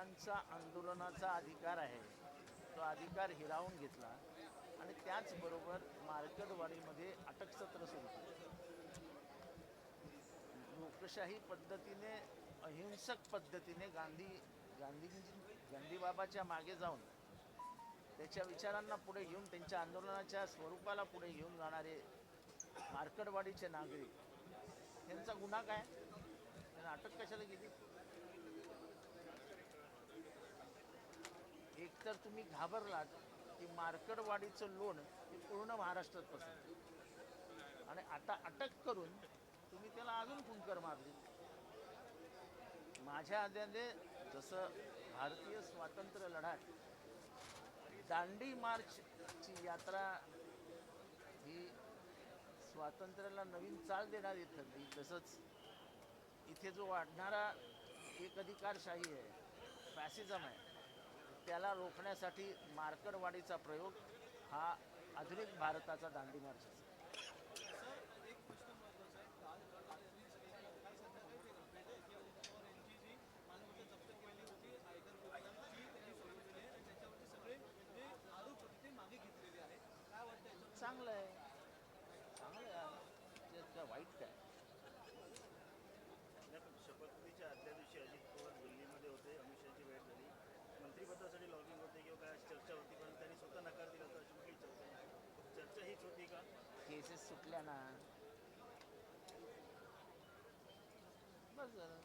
लोकांचा आंदोलनाचा अधिकार आहे. तो अधिकार हिरावून घेतला आणि त्याचबरोबर मार्केटवाडीमध्ये अटकसत्र सुरू केलं. लोकशाही पद्धतीने अहिंसक पद्धतीने गांधी गांधीजी गांधीबाबाच्या मागे जाऊन त्याच्या विचारांना पुढे घेऊन त्यांच्या आंदोलनाच्या स्वरूपाला पुढे घेऊन जाणारे मार्कडवाडीचे नागरिक त्यांचा गुन्हा काय? त्यांना अटक कशाला केली? एकतर तुम्ही घाबरलात की मार्कडवाडीचं लोण हे पूर्ण महाराष्ट्रात पसरलं आणि आता अटक करून तुम्ही त्याला अजून कुंकर मारली. माझ्या आद्याने जसं भारतीय स्वातंत्र्य लढ्यात दांडी मार्चची यात्रा ही स्वातंत्र्याला नवीन चाल देणारी ठरली तसंच इथे जो वाढणारा एक अधिकारशाही आहे फॅसिझम आहे त्याला रोखण्यासाठी मार्करवाडीचा प्रयोग हा आधुनिक भारताचा दांडी मार्च. केसेस सुटल्या ना बस झालं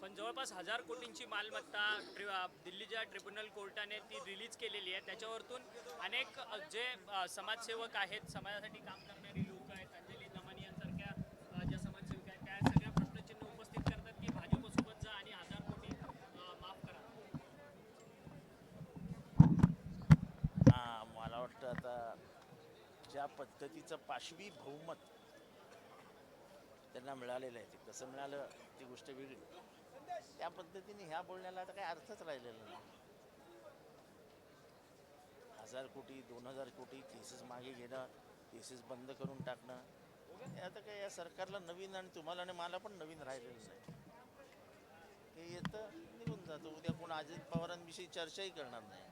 पण जवळपास हजार कोटींची मालमत्ता ट्रि दिल्लीच्या ट्रिब्युनल कोर्टाने ती रिलीज केलेली आहे. त्याच्यावरतून अनेक जे समाजसेवक आहेत समाजासाठी काम करणारी लोक आहेत अंजली दमानी यांसारख्या अ, ज्या समाजसेविका आहेत त्या सगळ्या प्रश्नचिन्ह उपस्थित करतात की भाजपसोबत जा आणि हजार कोटी अ, माफ करा हां मला वाटतं आता ज्या पद्धतीचं पाशवी बहुमत त्यांना मिळालेलं आहे ते कसं मिळालं ती गोष्ट वेगळी. त्या पद्धतीने ह्या बोलण्याला आता काही अर्थच राहिलेला नाही. हजार कोटी दोन हजार कोटी केसेस मागे घेणं केसेस बंद करून टाकणं हे आता काय या सरकारला नवीन आणि तुम्हाला आणि मला पण नवीन राहिलेलं नाही. हे येतं निघून जातं. उद्या कोण अजित पवारांविषयी चर्चाही करणार नाही.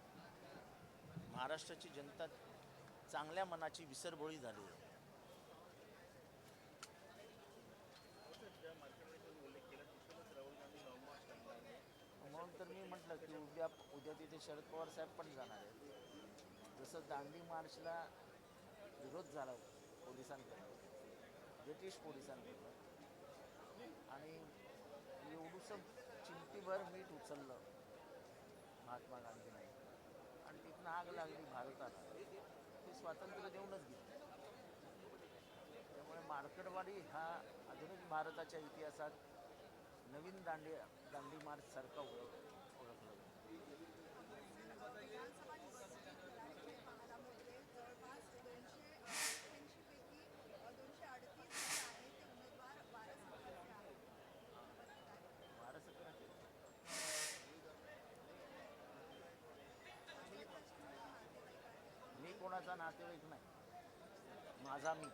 महाराष्ट्राची जनता चांगल्या मनाची विसरबोळी झाली आहे. म्हणून तर मी म्हटलं की उद्या उद्या तिथे शरद पवार साहेब पण जाणार आहेत. जसं दांडी मार्चला विरोध झाला पोलिसांकडून ब्रिटिश पोलिसांकडून आणि एवढंसं चिमटीभर मीठ उचललं महात्मा गांधींनी. आणि तिथनं आग लागली भारताला. स्वातंत्र्य देऊनच घेतलं त्यामुळे मार्केटवाडी हा आधुनिक भारताच्या इतिहासात नवीन दांडी दांडी मार्च सारखा ओळख कोणाचा नातेवाईक नाही. माझा मी.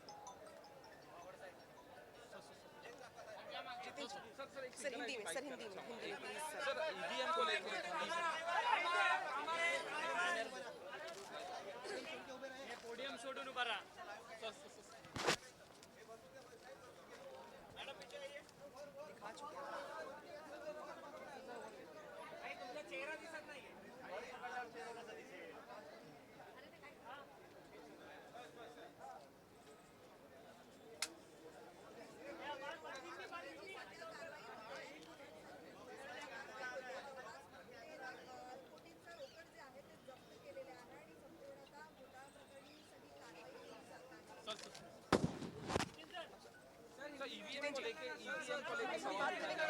सर हिंदी में सर हिंदी में हिंदी में Thank you.